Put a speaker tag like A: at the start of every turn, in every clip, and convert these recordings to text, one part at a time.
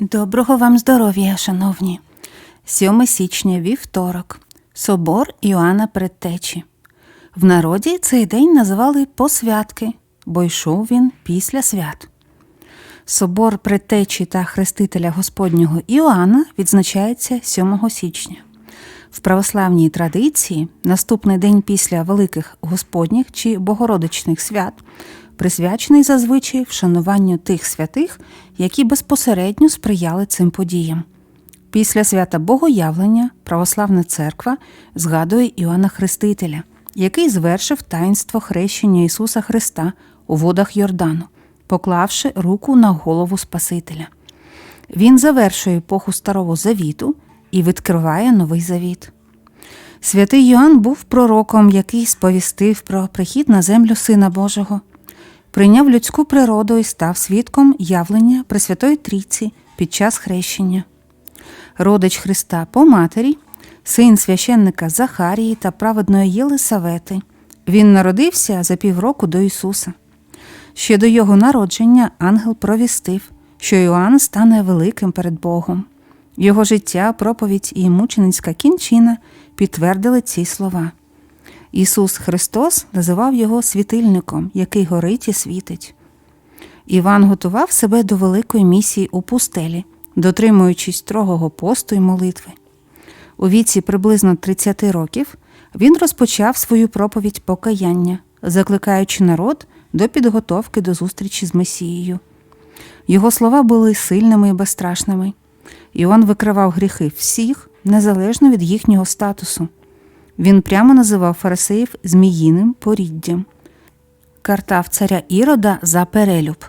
A: Доброго вам здоров'я, шановні. 7 січня, вівторок, собор Іоанна Предтечі. В народі цей день називали посвятки, бо йшов він після свят. Собор Предтечі та Хрестителя Господнього Іоанна відзначається 7 січня. В православній традиції наступний день після великих Господніх чи Богородичних свят присвячений зазвичай вшануванню тих святих, які безпосередньо сприяли цим подіям. Після свята Богоявлення Православна церква згадує Іоанна Хрестителя, який звершив таїнство хрещення Ісуса Христа у водах Йордану, поклавши руку на голову Спасителя. Він завершує епоху Старого Завіту і відкриває новий завіт. Святий Йоанн був пророком, який сповістив про прихід на землю Сина Божого, прийняв людську природу і став свідком явлення Пресвятої Трійці під час хрещення. Родич Христа по матері, син священника Захарії та праведної Єлисавети. Він народився за півроку до Ісуса. Ще до його народження ангел провістив, що Іоанн стане великим перед Богом. Його життя, проповідь і мученицька кінчина підтвердили ці слова. Ісус Христос називав його світильником, який горить і світить. Іван готував себе до великої місії у пустелі, дотримуючись строгого посту й молитви. У віці приблизно 30 років він розпочав свою проповідь покаяння, закликаючи народ до підготовки до зустрічі з Месією. Його слова були сильними і безстрашними. Іоанн викривав гріхи всіх, незалежно від їхнього статусу. Він прямо називав фарисеїв зміїним поріддям, картав царя Ірода за перелюб.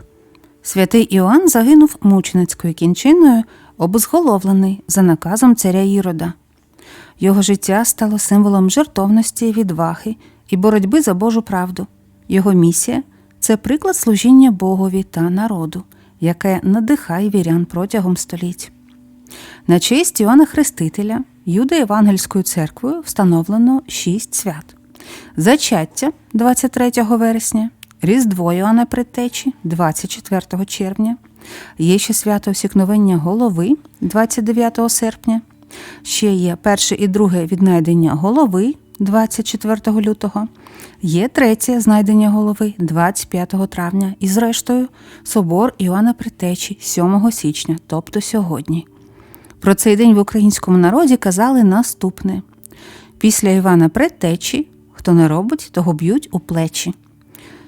A: Святий Іоанн загинув мученицькою кінчиною, обезголовлений за наказом царя Ірода. Його життя стало символом жертовності, відваги і боротьби за Божу правду. Його місія це приклад служіння Богові та народу, яке надихає вірян протягом століть. На честь Іоанна Хрестителя Юдо-Євангельською церквою встановлено шість свят: Зачаття 23 вересня, Різдво Іоанна Предтечі 24 червня, є ще свято Всікновення голови 29 серпня, ще є перше і друге віднайдення голови 24 лютого, є третє знайдення голови 25 травня. І, зрештою, собор Іоанна Предтечі 7 січня, тобто сьогодні. Про цей день в українському народі казали наступне: після Івана Предтечі, хто не робить, того б'ють у плечі.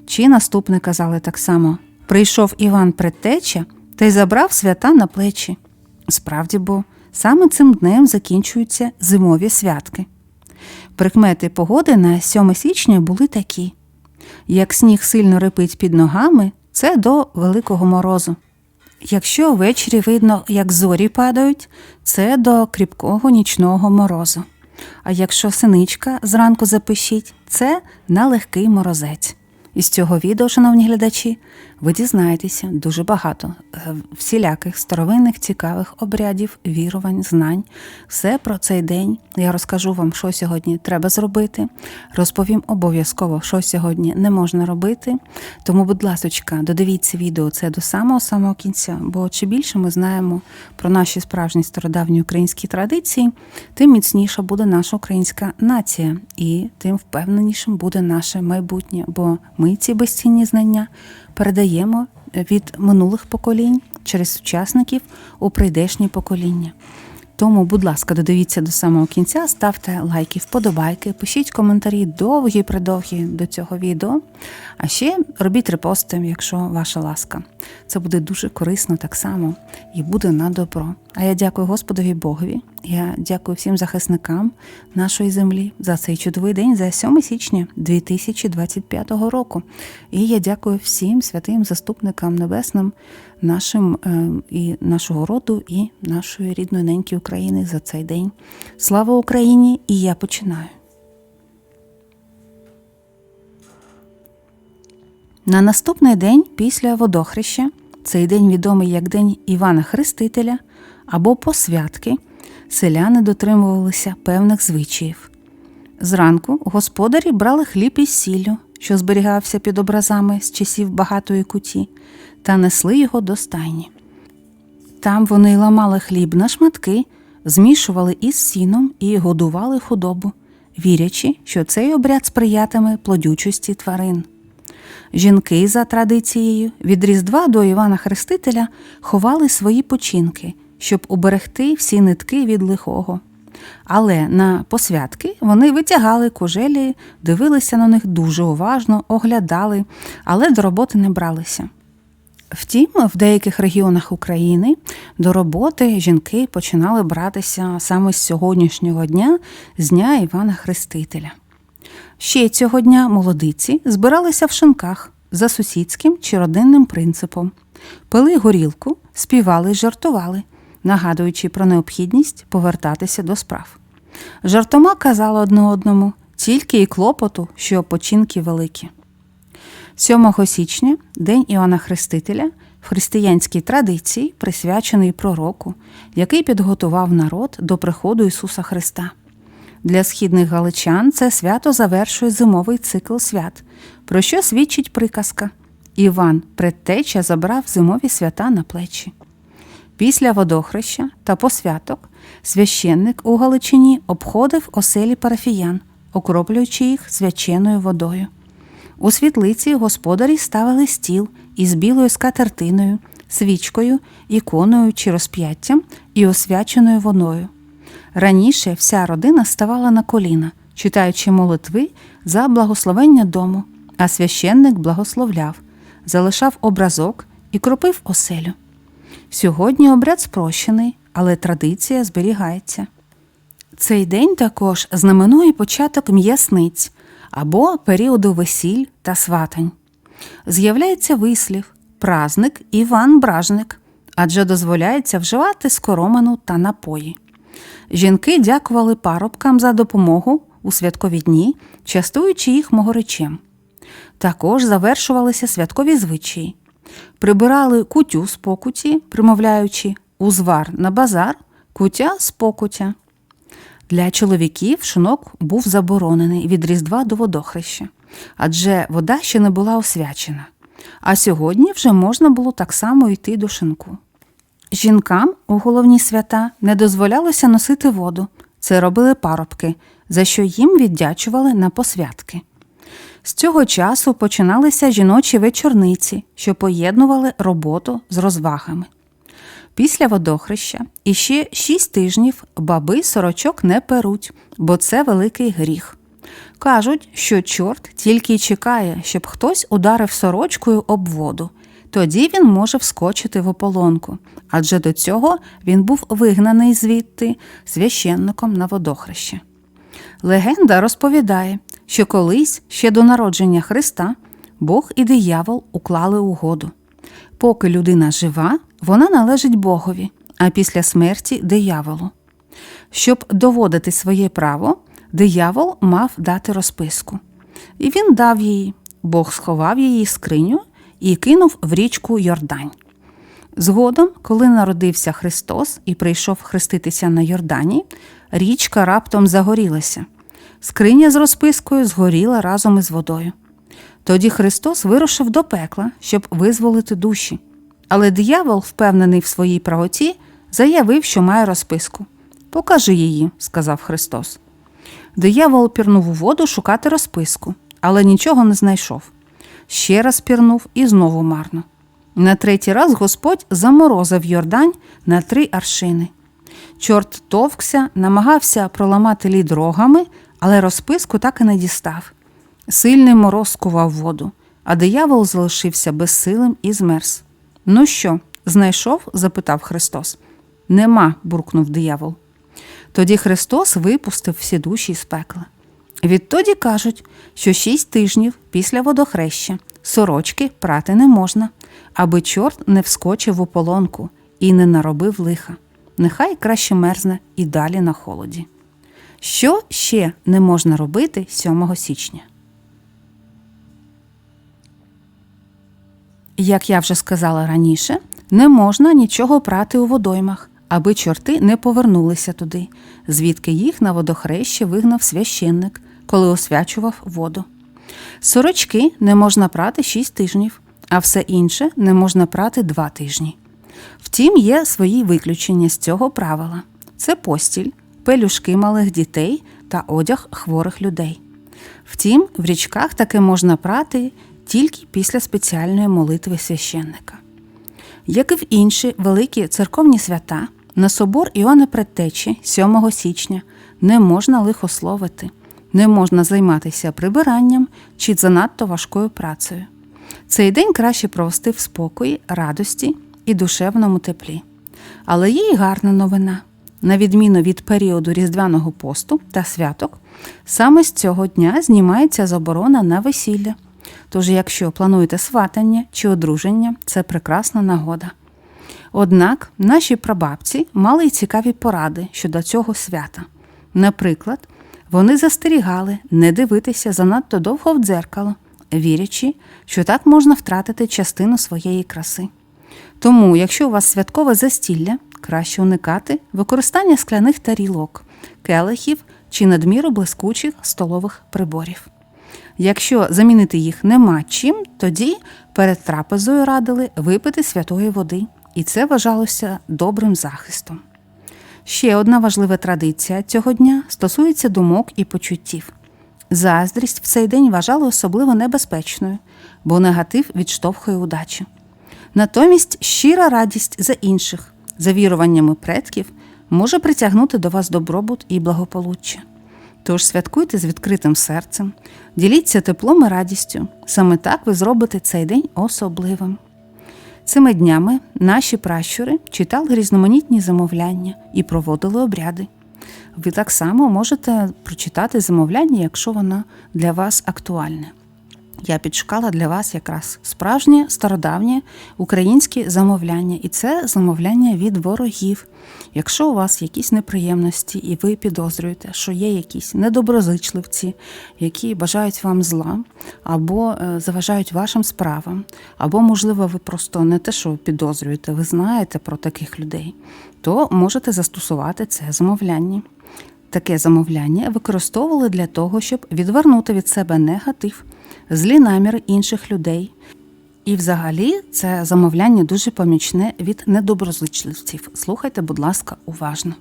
A: Чи наступне казали так само: прийшов Іван Предтеча та й забрав свята на плечі. Справді бо саме цим днем закінчуються зимові святки. Прикмети погоди на 7 січня були такі: як сніг сильно рипить під ногами, це до Великого морозу. Якщо ввечері видно, як зорі падають, це до кріпкого нічного морозу. А якщо синичка зранку запишіть, це на легкий морозець. Із цього відео, шановні глядачі, ви дізнаєтеся дуже багато е, всіляких старовинних цікавих обрядів, вірувань, знань. Все про цей день. Я розкажу вам, що сьогодні треба зробити. Розповім обов'язково, що сьогодні не можна робити. Тому, будь ласочка, додивіться відео це до самого самого кінця. Бо чи більше ми знаємо про наші справжні стародавні українські традиції, тим міцніша буде наша українська нація, і тим впевненішим буде наше майбутнє. Бо ми ці безцінні знання передаємо від минулих поколінь через сучасників у прийдешні покоління. Тому, будь ласка, додивіться до самого кінця, ставте лайки, вподобайки, пишіть коментарі довгі придовгі до цього відео. А ще робіть репости, якщо ваша ласка. Це буде дуже корисно так само і буде на добро. А я дякую Господові Богові. Я дякую всім захисникам нашої землі за цей чудовий день, за 7 січня 2025 року. І я дякую всім святим заступникам небесним, нашим е, і нашого роду, і нашої рідної неньки України за цей день. Слава Україні! І я починаю. На наступний день після водохреща, цей день відомий як День Івана Хрестителя або посвятки, селяни дотримувалися певних звичаїв. Зранку господарі брали хліб із сіллю, що зберігався під образами з часів багатої куті, та несли його до стайні. Там вони ламали хліб на шматки, змішували із сіном і годували худобу, вірячи, що цей обряд сприятиме плодючості тварин. Жінки за традицією від Різдва до Івана Хрестителя ховали свої починки, щоб уберегти всі нитки від лихого. Але на посвятки вони витягали кужелі, дивилися на них дуже уважно, оглядали, але до роботи не бралися. Втім, в деяких регіонах України до роботи жінки починали братися саме з сьогоднішнього дня, з дня Івана Хрестителя. Ще цього дня молодиці збиралися в шинках за сусідським чи родинним принципом, пили горілку, співали жартували, нагадуючи про необхідність повертатися до справ. Жартома казали одне одному тільки і клопоту, що починки великі. 7 січня, День Іоанна Хрестителя, в християнській традиції присвячений пророку, який підготував народ до приходу Ісуса Христа. Для східних галичан це свято завершує зимовий цикл свят, про що свідчить приказка Іван, предтеча, забрав зимові свята на плечі. Після водохреща та посвяток священник у Галичині обходив оселі парафіян, окроплюючи їх свяченою водою. У світлиці господарі ставили стіл із білою скатертиною, свічкою, іконою чи розп'яттям і освяченою водою. Раніше вся родина ставала на коліна, читаючи молитви за благословення дому, а священник благословляв, залишав образок і кропив оселю. Сьогодні обряд спрощений, але традиція зберігається. Цей день також знаменує початок м'ясниць або періоду весіль та сватань. З'являється вислів празник Іван Бражник, адже дозволяється вживати скороману та напої. Жінки дякували парубкам за допомогу у святкові дні, частуючи їх могоречем. Також завершувалися святкові звичаї. Прибирали кутю з покуті, примовляючи узвар на базар, кутя з покутя. Для чоловіків шинок був заборонений від Різдва до водохреща, адже вода ще не була освячена. А сьогодні вже можна було так само йти до шинку. Жінкам у головні свята не дозволялося носити воду. Це робили парубки, за що їм віддячували на посвятки. З цього часу починалися жіночі вечорниці, що поєднували роботу з розвагами. Після водохреща іще шість тижнів баби сорочок не перуть, бо це великий гріх. Кажуть, що чорт тільки й чекає, щоб хтось ударив сорочкою об воду. Тоді він може вскочити в ополонку, адже до цього він був вигнаний звідти священником на водохреще. Легенда розповідає, що колись ще до народження Христа Бог і диявол уклали угоду. Поки людина жива, вона належить Богові, а після смерті дияволу. Щоб доводити своє право, диявол мав дати розписку. І він дав її. Бог сховав її скриню і кинув в річку Йордань. Згодом, коли народився Христос і прийшов хреститися на Йордані, річка раптом загорілася. Скриня з розпискою згоріла разом із водою. Тоді Христос вирушив до пекла, щоб визволити душі. Але диявол, впевнений в своїй правоті, заявив, що має розписку. Покажи її, сказав Христос. Диявол пірнув у воду шукати розписку, але нічого не знайшов. Ще раз пірнув і знову марно. На третій раз Господь заморозив Йордань на три аршини. Чорт товкся, намагався проламати лід рогами, але розписку так і не дістав. Сильний мороз кував воду, а диявол залишився безсилим і змерз. Ну що, знайшов? запитав Христос. Нема, буркнув диявол. Тоді Христос випустив всі душі з пекла. Відтоді кажуть, що шість тижнів після водохреща сорочки прати не можна, аби чорт не вскочив в ополонку і не наробив лиха. Нехай краще мерзне і далі на холоді. Що ще не можна робити 7 січня? Як я вже сказала раніше, не можна нічого прати у водоймах, аби чорти не повернулися туди, звідки їх на водохрещі вигнав священник, коли освячував воду. Сорочки не можна прати 6 тижнів, а все інше не можна прати 2 тижні. Втім, є свої виключення з цього правила: це постіль, пелюшки малих дітей та одяг хворих людей. Втім, в річках таке можна прати тільки після спеціальної молитви священника. Як і в інші великі церковні свята, на собор Іоанна Предтечі 7 січня не можна лихословити, не можна займатися прибиранням чи занадто важкою працею. Цей день краще провести в спокої, радості і душевному теплі. Але є й гарна новина. На відміну від періоду Різдвяного посту та святок, саме з цього дня знімається заборона на весілля. Тож, якщо плануєте сватання чи одруження, це прекрасна нагода. Однак наші прабабці мали й цікаві поради щодо цього свята. Наприклад, вони застерігали не дивитися занадто довго в дзеркало, вірячи, що так можна втратити частину своєї краси. Тому, якщо у вас святкове застілля, краще уникати використання скляних тарілок, келихів чи надміру блискучих столових приборів. Якщо замінити їх нема чим, тоді перед трапезою радили випити святої води, і це вважалося добрим захистом. Ще одна важлива традиція цього дня стосується думок і почуттів. Заздрість в цей день вважали особливо небезпечною, бо негатив відштовхує удачу. Натомість щира радість за інших, за віруваннями предків, може притягнути до вас добробут і благополуччя. Тож святкуйте з відкритим серцем, діліться теплом і радістю. Саме так ви зробите цей день особливим. Цими днями наші пращури читали різноманітні замовляння і проводили обряди. Ви так само можете прочитати замовляння, якщо воно для вас актуальне. Я підшукала для вас якраз справжнє стародавнє українське замовляння, і це замовляння від ворогів. Якщо у вас якісь неприємності, і ви підозрюєте, що є якісь недоброзичливці, які бажають вам зла, або е, заважають вашим справам, або, можливо, ви просто не те, що підозрюєте, ви знаєте про таких людей, то можете застосувати це замовляння. Таке замовляння використовували для того, щоб відвернути від себе негатив, злі наміри інших людей. І, взагалі, це замовляння дуже помічне від недоброзичливців. Слухайте, будь ласка, уважно.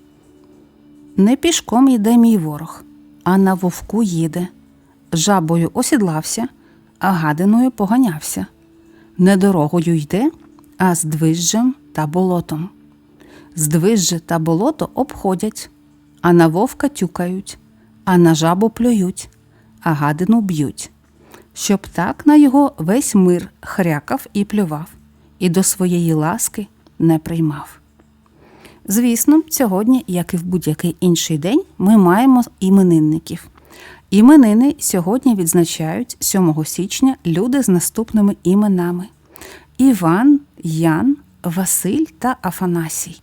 A: Не пішком йде мій ворог, а на вовку їде. Жабою осідлався, а гадиною поганявся. Не дорогою йде, а здвижжем та болотом. Здвижже та болото обходять, а на вовка тюкають, а на жабу плюють, а гадину б'ють, щоб так на його весь мир хрякав і плював, і до своєї ласки не приймав. Звісно, сьогодні, як і в будь-який інший день, ми маємо іменинників. Іменини сьогодні відзначають 7 січня люди з наступними іменами: Іван, Ян, Василь та Афанасій.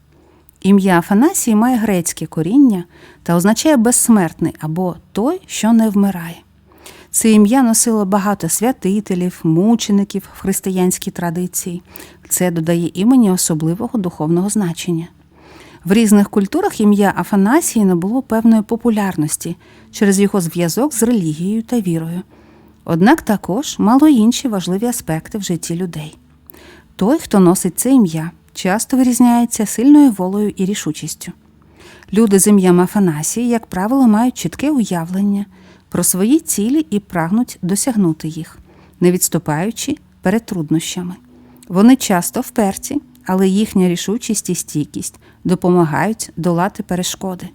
A: Ім'я Афанасій має грецьке коріння та означає безсмертний або той, що не вмирає. Це ім'я носило багато святителів, мучеників в християнській традиції. Це додає імені особливого духовного значення. В різних культурах ім'я Афанасії набуло певної популярності через його зв'язок з релігією та вірою. Однак також мало інші важливі аспекти в житті людей. Той, хто носить це ім'я, часто вирізняється сильною волею і рішучістю. Люди з ім'ям Афанасії, як правило, мають чітке уявлення про свої цілі і прагнуть досягнути їх, не відступаючи перед труднощами. Вони часто вперті, але їхня рішучість і стійкість допомагають долати перешкоди.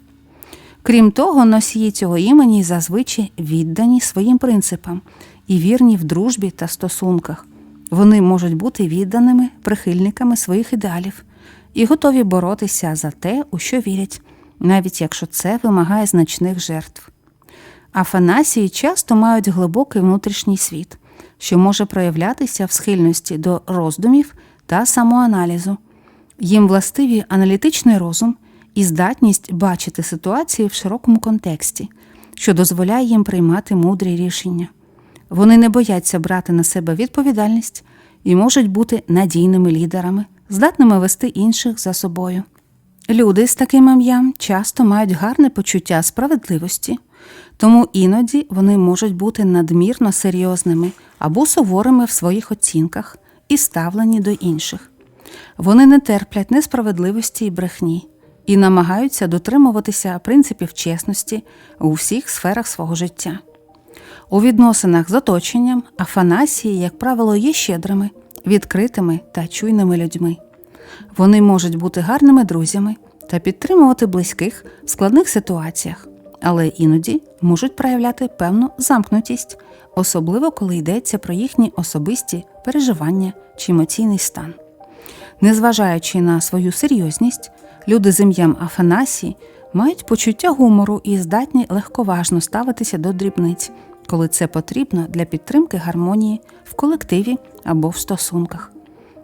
A: Крім того, носії цього імені зазвичай віддані своїм принципам і вірні в дружбі та стосунках. Вони можуть бути відданими прихильниками своїх ідеалів і готові боротися за те, у що вірять, навіть якщо це вимагає значних жертв. Афанасії часто мають глибокий внутрішній світ, що може проявлятися в схильності до роздумів та самоаналізу. Їм властиві аналітичний розум і здатність бачити ситуації в широкому контексті, що дозволяє їм приймати мудрі рішення. Вони не бояться брати на себе відповідальність і можуть бути надійними лідерами, здатними вести інших за собою. Люди з таким ім'ям часто мають гарне почуття справедливості, тому іноді вони можуть бути надмірно серйозними або суворими в своїх оцінках і ставлені до інших. Вони не терплять несправедливості і брехні і намагаються дотримуватися принципів чесності у всіх сферах свого життя. У відносинах з оточенням Афанасії, як правило, є щедрими, відкритими та чуйними людьми. Вони можуть бути гарними друзями та підтримувати близьких в складних ситуаціях, але іноді можуть проявляти певну замкнутість, особливо коли йдеться про їхні особисті переживання чи емоційний стан. Незважаючи на свою серйозність, люди з ім'ям Афанасій мають почуття гумору і здатні легковажно ставитися до дрібниць, коли це потрібно для підтримки гармонії в колективі або в стосунках.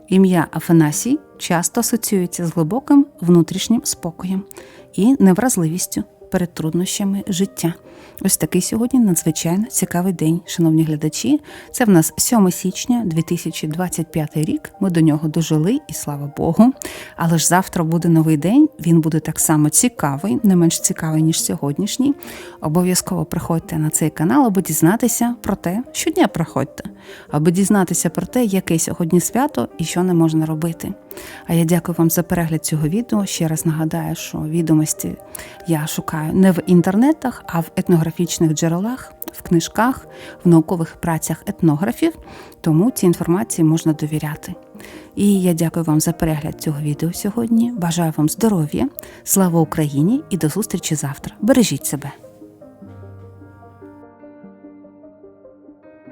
A: Ім'я Афанасій часто асоціюється з глибоким внутрішнім спокоєм і невразливістю перед труднощами життя. Ось такий сьогодні надзвичайно цікавий день, шановні глядачі. Це в нас 7 січня 2025 рік. Ми до нього дожили, і слава Богу. Але ж завтра буде новий день. Він буде так само цікавий, не менш цікавий ніж сьогоднішній. Обов'язково приходьте на цей канал, аби дізнатися про те, щодня приходьте, аби дізнатися про те, яке сьогодні свято і що не можна робити. А я дякую вам за перегляд цього відео. Ще раз нагадаю, що відомості я шукаю не в інтернетах, а в етнографічних джерелах, в книжках, в наукових працях етнографів, тому цій інформації можна довіряти. І я дякую вам за перегляд цього відео сьогодні. Бажаю вам здоров'я, слава Україні і до зустрічі завтра. Бережіть себе.